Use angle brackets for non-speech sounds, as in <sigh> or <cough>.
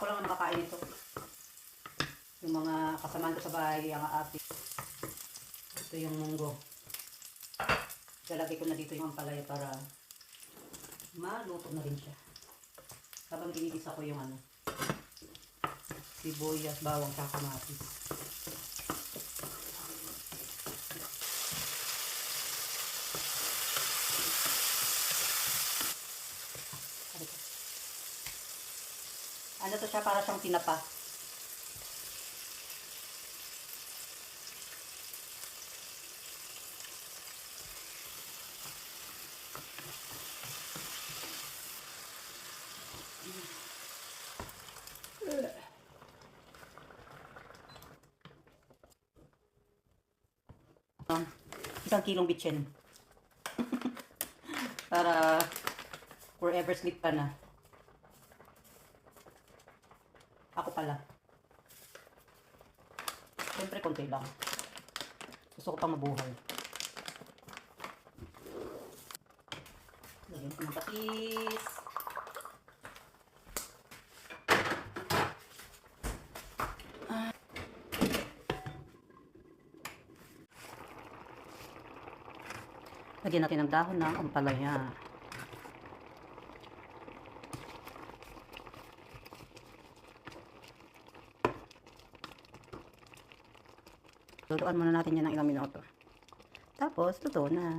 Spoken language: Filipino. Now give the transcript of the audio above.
Ako lang ang nakakain ito. Yung mga kasamaan ko sa bahay, ang ate. Ito yung munggo. Lalagay ko na dito yung ampalaya para maluto na rin siya. Habang ginigisa ko yung ano, sibuyas, bawang, kamatis. Ano to siya? Para siyang tinapa. Um, isang kilong bitchin. <laughs> Para forever sleep ka na. Ako pala. Siyempre, konti lang. Gusto ko pang mabuhay. Lagyan ko ng patis. Ah. Lagyan natin ng dahon ng ampalaya. Luluan muna natin yan ng ilang minuto. Tapos, luto na.